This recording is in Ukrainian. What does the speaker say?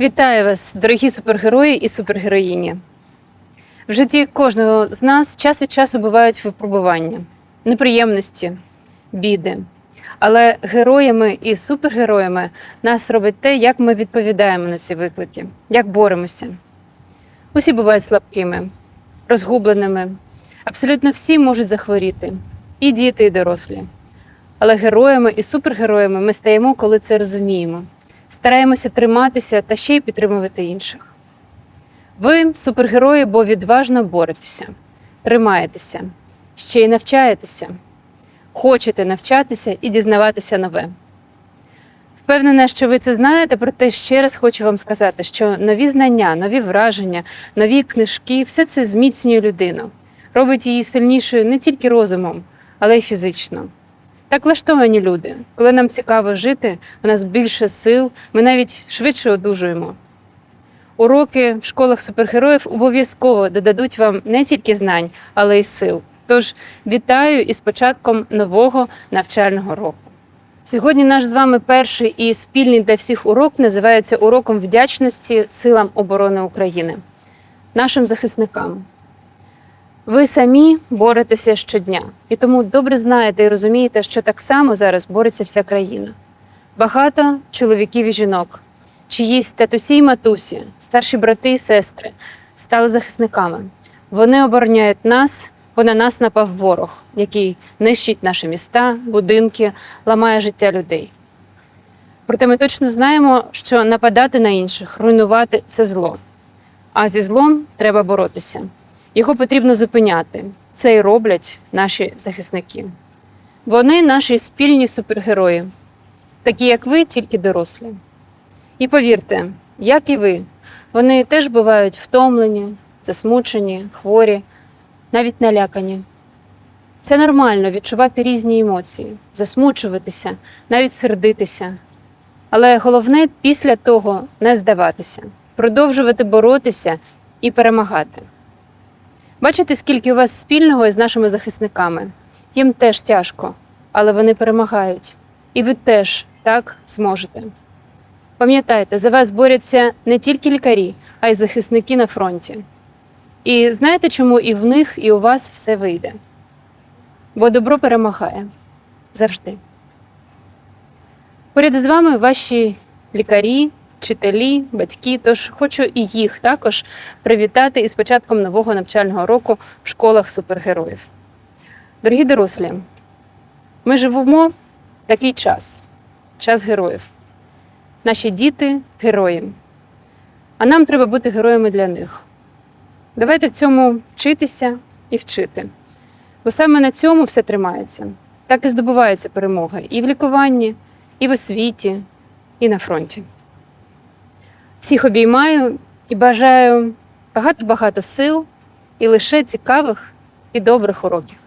Вітаю вас, дорогі супергерої і супергероїні. В житті кожного з нас час від часу бувають випробування, неприємності, біди. Але героями і супергероями нас робить те, як ми відповідаємо на ці виклики, як боремося. Усі бувають слабкими, розгубленими. Абсолютно всі можуть захворіти, і діти, і дорослі. Але героями і супергероями ми стаємо, коли це розуміємо стараємося триматися та ще й підтримувати інших. Ви супергерої, бо відважно боретеся, тримаєтеся, ще й навчаєтеся, хочете навчатися і дізнаватися нове. Впевнена, що ви це знаєте, проте ще раз хочу вам сказати, що нові знання, нові враження, нові книжки все це зміцнює людину, робить її сильнішою не тільки розумом, але й фізично. Так влаштовані люди. Коли нам цікаво жити, у нас більше сил, ми навіть швидше одужуємо. Уроки в школах супергероїв обов'язково додадуть вам не тільки знань, але й сил. Тож вітаю із початком нового навчального року. Сьогодні наш з вами перший і спільний для всіх урок називається уроком вдячності силам оборони України, нашим захисникам. Ви самі боретеся щодня, і тому добре знаєте і розумієте, що так само зараз бореться вся країна. Багато чоловіків і жінок, чиїсь татусі й матусі, старші брати і сестри стали захисниками. Вони обороняють нас, бо на нас напав ворог, який нищить наші міста, будинки, ламає життя людей. Проте ми точно знаємо, що нападати на інших, руйнувати це зло. А зі злом треба боротися. Його потрібно зупиняти. Це і роблять наші захисники. Вони наші спільні супергерої, такі як ви, тільки дорослі. І повірте, як і ви, вони теж бувають втомлені, засмучені, хворі, навіть налякані. Це нормально відчувати різні емоції, засмучуватися, навіть сердитися. Але головне після того не здаватися, продовжувати боротися і перемагати. Бачите, скільки у вас спільного із нашими захисниками. Їм теж тяжко, але вони перемагають. І ви теж так зможете. Пам'ятайте, за вас борються не тільки лікарі, а й захисники на фронті. І знаєте, чому і в них, і у вас все вийде? Бо добро перемагає завжди. Поряд з вами ваші лікарі, вчителі, батьки. Тож хочу і їх також привітати із початком нового навчального року в школах супергероїв. Дорогі дорослі, ми живемо в такий час час героїв. Наші діти герої. А нам треба бути героями для них. Давайте в цьому вчитися і вчити. Бо саме на цьому все тримається. Так і здобувається перемога і в лікуванні, і в освіті, і на фронті. Всіх обіймаю і бажаю багато-багато сил і лише цікавих і добрих уроків.